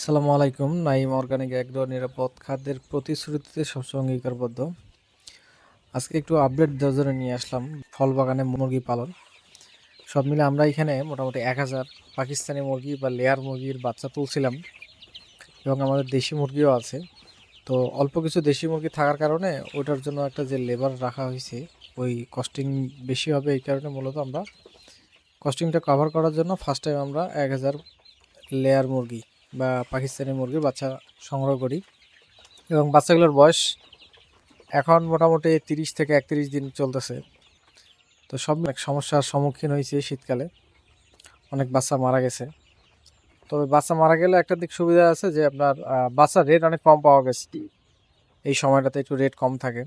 আসসালামু আলাইকুম। Naim organic agro নিরাপদ খাদ্যের প্রতিশ্রুতিতে সবসময় অঙ্গীকারবদ্ধ। আজকে একটু আপডেট দেওয়ার জন্য নিয়ে আসলাম ফল বাগানে মুরগি পালন। সব মিলে আমরা এখানে মোটামুটি এক হাজার পাকিস্তানি মুরগি বা লেয়ার মুরগির বাচ্চা তুলছিলাম এবং আমাদের দেশি মুরগিও আছে। তো অল্প কিছু দেশি মুরগি থাকার কারণে ওটার জন্য একটা যে লেবার রাখা হয়েছে, ওই কস্টিং বেশি হবে এই কারণে মূলত আমরা কস্টিংটা কভার করার জন্য ফার্স্ট টাইম আমরা এক হাজার লেয়ার মুরগি বা পাকিস্তানি মুরগির বাচ্চা সংগ্রহ করি। এবং বাচ্চাগুলোর বয়স এখন মোটামুটি তিরিশ থেকে একত্রিশ দিন চলতেছে। তো সব অনেক সমস্যার সম্মুখীন হয়েছে শীতকালে। অনেক বাচ্চা মারা গেছে। তবে বাচ্চা মারা গেলে একটা দিক সুবিধা আছে যে আপনার বাচ্চার রেট অনেক কম পাওয়া গেছে। এই সময়টাতে একটু রেট কম থাকে।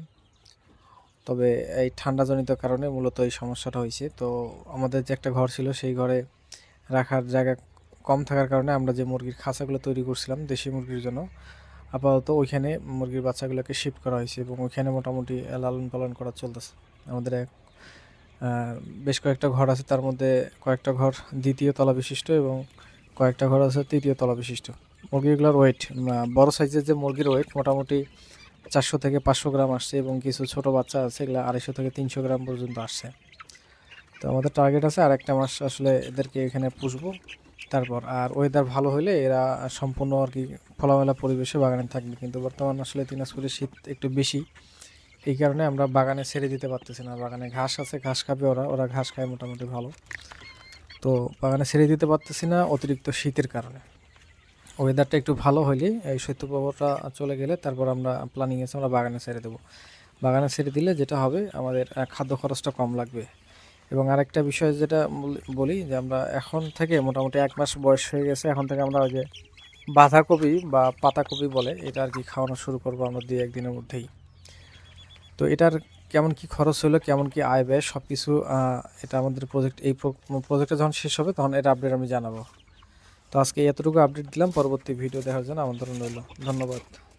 তবে এই ঠান্ডাজনিত কারণে মূলত এই সমস্যাটা হয়েছে। তো আমাদের যে একটা ঘর ছিল সেই ঘরে রাখার জায়গা কম থাকার কারণে আমরা যে মুরগির খাঁচাগুলো তৈরি করছিলাম দেশি মুরগির জন্য, আপাতত ওইখানে মুরগির বাচ্চাগুলোকে শিফট করা হয়েছে এবং ওইখানে মোটামুটি লালন পালন করা চলতেছে। আমাদের এক বেশ কয়েকটা ঘর আছে, তার মধ্যে কয়েকটা ঘর দ্বিতীয় তলা বিশিষ্ট এবং কয়েকটা ঘর আছে তৃতীয় তলা বিশিষ্ট। মুরগিগুলোর ওয়েট বড় সাইজের যে মুরগির ওয়েট মোটামুটি চারশো থেকে পাঁচশো গ্রাম আসছে এবং কিছু ছোট বাচ্চা আছে, এগুলো আড়াইশো থেকে তিনশো গ্রাম পর্যন্ত আসছে। তো আমাদের টার্গেট আছে আর একটা মাস আসলে এদেরকে এখানে পুষবো। তারপর আর ওয়েদার ভালো হলে এরা সম্পূর্ণ আর কি খোলামেলা পরিবেশে বাগানে থাকবে। কিন্তু বর্তমান আসলে দিনাজপুরে শীত একটু বেশি। এই কারণে আমরা বাগানে ছেড়ে দিতে পারতেছি না। বাগানে ঘাস আছে, ঘাস খাবে ওরা ওরা ঘাস খায় মোটামুটি ভালো। তো বাগানে ছেড়ে দিতে পারতেছি না অতিরিক্ত শীতের কারণে। ওয়েদারটা একটু ভালো হলে এই শৈত্যপ্রবাহটা চলে গেলে তারপর আমরা প্ল্যানিং আছে, আমরা বাগানে ছেড়ে দেবো। বাগানে ছেড়ে দিলে যেটা হবে, আমাদের খাদ্য খরচটা কম লাগবে। এবং আরেকটা বিষয় যেটা বলি- যে আমরা এখন থেকে মোটামুটি এক মাস বয়স হয়ে গেছে, এখন থেকে আমরা ওই যে বাঁধাকপি বা পাতাকপি বলে এটা আর কি খাওয়ানো শুরু করব আমরা দুই একদিনের মধ্যেই। তো এটার কেমন কি খরচ হলো, কেমন কি আয় ব্যয় সব কিছু এটা আমাদের প্রজেক্ট এই প্রজেক্টটা যখন শেষ হবে তখন এটা আপডেট আমি জানাব। তো আজকে এতটুকু আপডেট দিলাম, পরবর্তী ভিডিও দেখার জন্য আমন্ত্রণ রইল। ধন্যবাদ।